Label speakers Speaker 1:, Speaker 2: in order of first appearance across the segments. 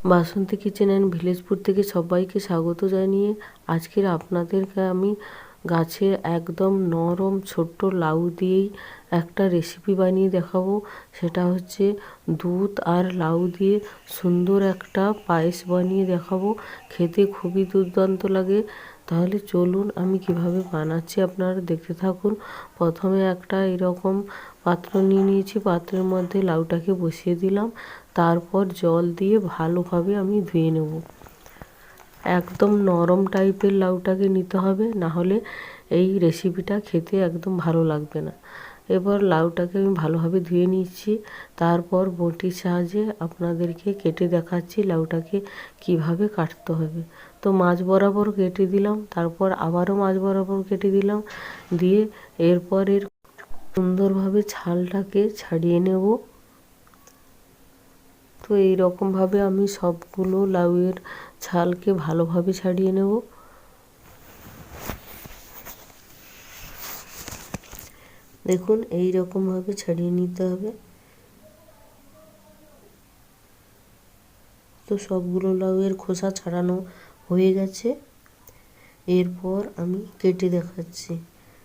Speaker 1: Basanti kitchen and ভিলেজপুর থেকে সবাইকে স্বাগত জানিয়ে আজকের আপনাদেরকে আমি গাছের একদম নরম ছোট্ট লাউ দিয়েই একটা রেসিপি বানিয়ে দেখাবো। সেটা হচ্ছে দুধ আর লাউ দিয়ে সুন্দর একটা পায়েস বানিয়ে দেখাবো। খেতে খুবই দুর্দান্ত লাগে। তাহলে চলুন আমি কীভাবে বানাচ্ছি আপনারা দেখতে থাকুন। প্রথমে একটা এরকম পাত্র নিয়ে নিয়েছি। পাত্রের মধ্যে লাউটাকে বসিয়ে দিলাম। তারপর জল দিয়ে ভালোভাবে আমি ধুয়ে নেব। একদম নরম টাইপের লাউটাকে নিতে হবে, না হলে এই রেসিপিটা খেতে একদম ভালো লাগবে না। এবার লাউটাকে আমি ভালোভাবে ধুয়ে নিচ্ছি। তারপর বটির সাহায্যে আপনাদেরকে কেটে দেখাচ্ছি লাউটাকে কীভাবে কাটতে হবে। তো মাছ বরাবর কেটে দিলাম, তারপর আবারও মাছ বরাবর কেটে দিলাম। দিয়ে এরপর এর সুন্দরভাবে ছালটাকে ছাড়িয়ে নেব। তো এই রকমভাবে আমি সবগুলো লাউয়ের ছালকে ভালোভাবে ছাড়িয়ে নেব। দেখুন এই রকমভাবে ছাড়িয়ে নিতে হবে। তো সবগুলো লাউয়ের খোসা ছাড়ানো হয়ে গেছে। এরপর আমি কেটে দেখাচ্ছি।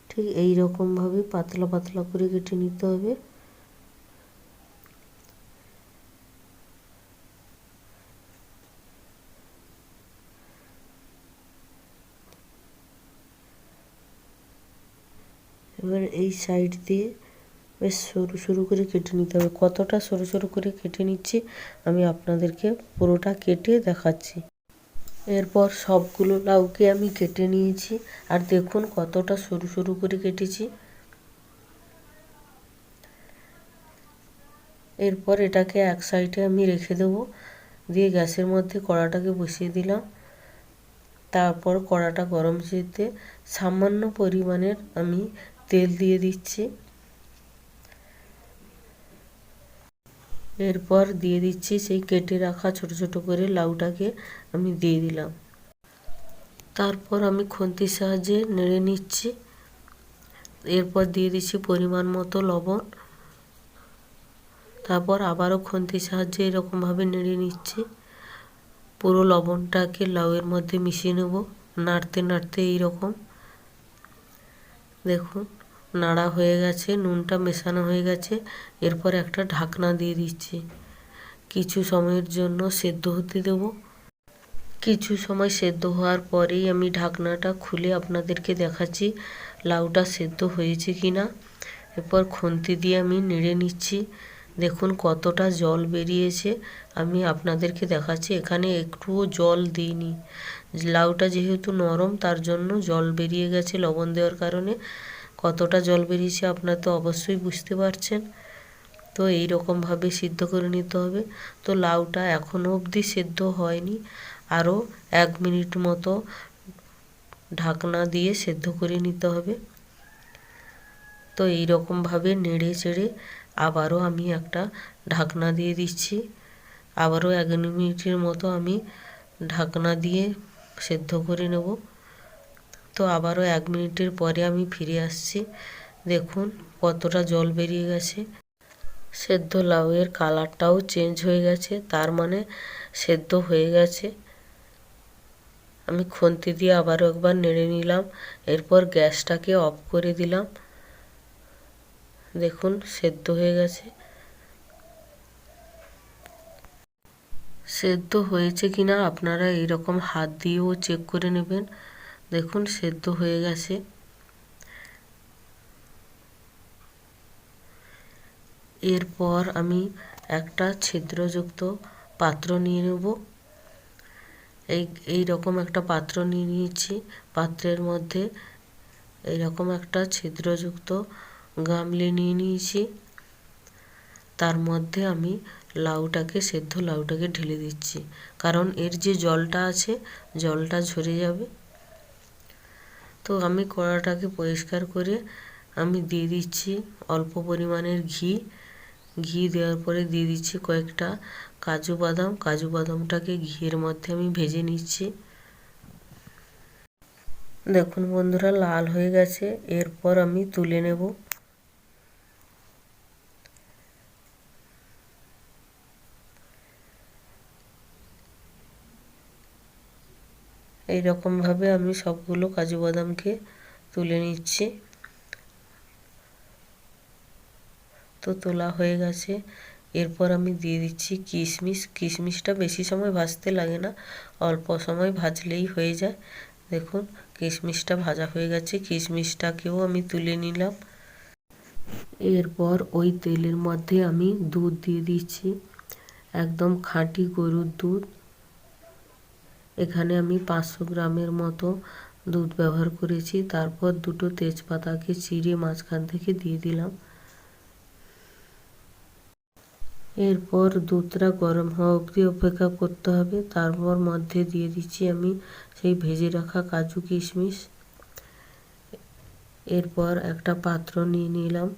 Speaker 1: ঠিক এই রকমভাবে পাতলা পাতলা করে কেটে নিতে হবে। এবার এই সাইড দিয়ে বেশ সরু সরু করে কেটে নিতে হবে। কতটা সরু সরু করে কেটে নিচ্ছি, আমি আপনাদেরকে পুরোটা কেটে দেখাচ্ছি। এরপর সবগুলো লাউকে আমি কেটে নিয়েছি। আর দেখুন কতটা সরু সরু করে কেটেছি। এরপর এটাকে এক সাইডে আমি রেখে দেবো। দিয়ে গ্যাসের মধ্যে কড়াটাকে বসিয়ে দিলাম। তারপর কড়াটা গরম যেতে সামান্য পরিমাণের আমি তেল দিয়ে দিচ্ছি। এরপর দিয়ে দিচ্ছি সেই কেটে রাখা ছোট ছোট করে লাউটাকে আমি দিয়ে দিলাম। তারপর আমি খুন্তির সাহায্যে নেড়ে নিচ্ছি। এরপর দিয়ে দিচ্ছি পরিমাণ মতো লবণ। তারপর আবারও খুন্তির সাহায্যে এরকমভাবে নেড়ে নিচ্ছি। পুরো লবণটাকে লাউয়ের মধ্যে মিশিয়ে নেব। নাড়তে নাড়তে এইরকম। দেখুন, নাড়া হয়ে গেছে, নুনটা মেশানো হয়ে গেছে, এরপর একটা ঢাকনা দিয়ে দিচ্ছি। কিছু সময়ের জন্য সেদ্ধ হতে দেব। কিছু সময় সেদ্ধ হওয়ার পরেই আমি ঢাকনাটা খুলে আপনাদেরকে দেখাচ্ছি, লাউটা সেদ্ধ হয়েছে কি না এরপর খুন্তি দিয়ে আমি নেড়ে নিচ্ছি। দেখুন কতটা জল বেরিয়েছে, আমি আপনাদেরকে দেখাচ্ছি, এখানে একটুও জল দিইনি। লাউটা যেহেতু নরম, তার জন্য জল বেরিয়ে গেছে লবণ দেওয়ার কারণে। কতটা জল বেরিয়েছে আপনার তো অবশ্যই বুঝতে পারছেন। তো এই রকমভাবে সিদ্ধ করে নিতে হবে। তো লাউটা এখনও অবধি সেদ্ধ হয়নি। আরও এক মিনিট মতো ঢাকনা দিয়ে সেদ্ধ করে নিতে হবে। তো এই রকমভাবে নেড়ে চেড়ে আবারও আমি একটা ঢাকনা দিয়ে দিচ্ছি। আবারও এক মিনিটের মতো আমি ঢাকনা দিয়ে সেদ্ধ করে নেব। তো আবারও এক মিনিটের পরে আমি ফিরে আসছি। দেখুন কতটা জল বেরিয়ে গেছে। সেদ্ধ লাউয়ের কালারটাও চেঞ্জ হয়ে গেছে, তার মানে সেদ্ধ হয়ে গেছে। আমি খুন্তি দিয়ে আবারও একবার নেড়ে নিলাম, এরপর গ্যাসটাকে অফ করে দিলাম। দেখুন সেদ্ধ হয়ে গেছে। সেদ্ধ হয়েছে কিনা আপনারা এরকম হাত দিয়েও চেক করে নেবেন। দেখুন, সেদ্ধ হয়ে গেছে। এরপর আমি একটা ছিদ্রযুক্ত পাত্র নিয়ে নেব। এই এই রকম একটা পাত্র নিয়ে নিয়েছি। পাত্রের মধ্যে এইরকম একটা ছিদ্রযুক্ত গামলি নিয়ে নিয়েছি। তার মধ্যে আমি লাউটাকে, সেদ্ধ লাউটাকে ঢেলে দিচ্ছি। কারণ এর যে জলটা আছে, জলটা ঝরে যাবে। তো আমি কড়াটাকে পরিষ্কার করে আমি দিয়ে দিচ্ছি অল্প পরিমাণের ঘি। ঘি দেওয়ার পরে দিয়ে দিচ্ছি কয়েকটা কাজু বাদাম। কাজু বাদামটাকে ঘিয়ের মধ্যে আমি ভেজে নিচ্ছি। দেখুন বন্ধুরা, লাল হয়ে গেছে। এরপর আমি তুলে নেব। এই রকমভাবে আমি সবগুলো কাজু বাদামকে তুলে নিচ্ছি। তো তোলা হয়ে গেছে। এরপর আমি দিয়ে দিচ্ছি কিশমিশ। কিশমিশটা বেশি সময় ভাজতে লাগে না, অল্প সময় ভাজলেই হয়ে যায়। দেখুন, কিশমিশটা ভাজা হয়ে গেছে। কিশমিশটাকেও আমি তুলে নিলাম। এরপর ওই তেলের মধ্যে আমি দুধ দিয়ে দিচ্ছি। একদম খাঁটি গরুর দুধ। এখানে আমি পাঁচশো গ্রামের মতো দুধ ব্যবহার করেছি। তারপর দুটো তেজপাতাকে চিড়ে মাঝখান থেকে দিয়ে দিলাম। এরপর দুধটা গরম হওয়া অবধি অপেক্ষা করতে হবে। তারপর মধ্যে দিয়ে দিচ্ছি আমি সেই ভেজে রাখা কাজু কিশমিশ। এরপর একটা পাত্র নিয়ে নিলাম।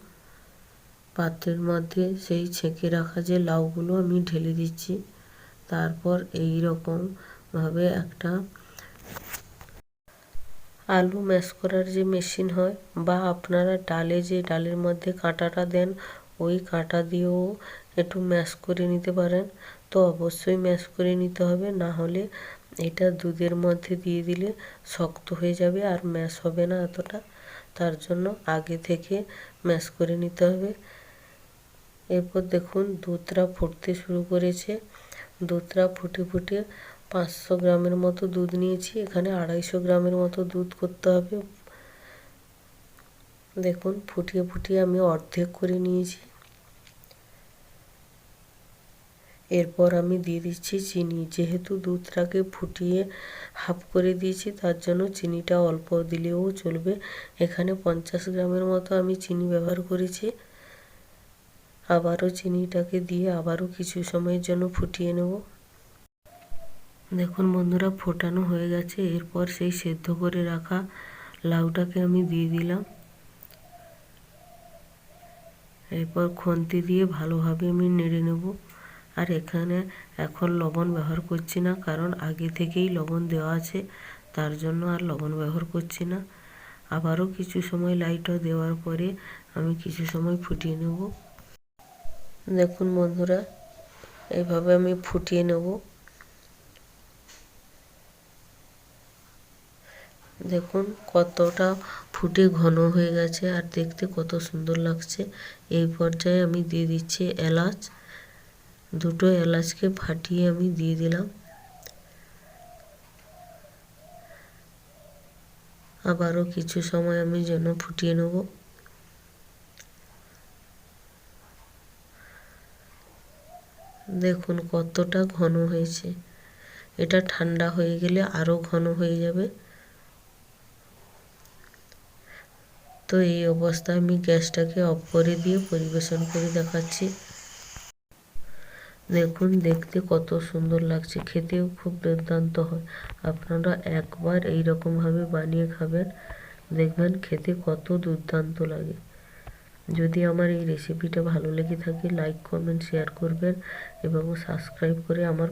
Speaker 1: পাত্রের মধ্যে সেই ছেঁকে রাখা যে লাউগুলো আমি ঢেলে দিচ্ছি। তারপর এই রকম ভাবে একটা আলু ম্যাশ করার যে মেশিন হয় বা আপনারা ডালে যে ডালের মধ্যে কাঁটাটা দেন, ওই কাঁটা দিয়েও একটু ম্যাশ করে নিতে পারেন। তো অবশ্যই ম্যাশ করে নিতে হবে, না হলে এটা দুধের মধ্যে দিয়ে দিলে শক্ত হয়ে যাবে আর ম্যাশ হবে না এতটা। তার জন্য আগে থেকে ম্যাশ করে নিতে হবে। এরপর দেখুন দুধটা ফুটতে শুরু করেছে। দুধটা ফুটে ফুটে পাঁচশো গ্রামের মতো দুধ নিয়েছি, এখানে আড়াইশো গ্রামের মতো দুধ করতে হবে। দেখুন, ফুটিয়ে ফুটিয়ে আমি অর্ধেক করে নিয়েছি। এরপর আমি দিয়ে দিচ্ছি চিনি, যেহেতু দুধটাকে ফুটিয়ে হাফ করে দিয়েছি, তার জন্য চিনিটা অল্প দিলেও চলবে। এখানে পঞ্চাশ গ্রামের মতো আমি চিনি ব্যবহার করেছি। আবারও চিনিটাকে দিয়ে আবারও কিছু সময়ের জন্য ফুটিয়ে নেব। দেখুন বন্ধুরা, ফোটানো হয়ে গেছে। এরপর সেই সেদ্ধ করে রাখা লাউটাকে আমি দিয়ে দিলাম। এরপর খন্তি দিয়ে ভালোভাবে আমি নেড়ে নেব। আর এখানে এখন লবণ ব্যবহার করছি না, কারণ আগে থেকেই লবণ দেওয়া আছে, তার জন্য আর লবণ ব্যবহার করছি না। আবারও কিছু সময় লাইটটা দেওয়ার পরে আমি কিছু সময় ফুটিয়ে নেব। দেখুন বন্ধুরা এইভাবে আমি ফুটিয়ে নেব। দেখুন কতটা ফুটে ঘন হয়ে গেছে আর দেখতে কত সুন্দর লাগছে। এই পর্যায়ে আমি দিয়ে দিচ্ছি এলাচ। দুটো এলাচকে ফাটিয়ে আমি দিয়ে দিলাম। আবারও কিছু সময় আমি যেন ফুটিয়ে নেব। দেখুন কতটা ঘন হয়েছে। এটা ঠান্ডা হয়ে গেলে আরও ঘন হয়ে যাবে। তো এই অবস্থায় আমি গ্যাসটাকে অফ করে দিয়ে পরিবেশন করে দেখাচ্ছি। দেখুন, দেখতে কত সুন্দর লাগছে, খেতেও খুব দুর্দান্ত হয়। আপনারা একবার এই রকমভাবে বানিয়ে খাবেন, দেখবেন খেতে কত দুর্দান্ত লাগে। যদি আমার এই রেসিপিটা ভালো লেগে থাকে লাইক কমেন্ট শেয়ার করবেন এবং সাবস্ক্রাইব করে আমার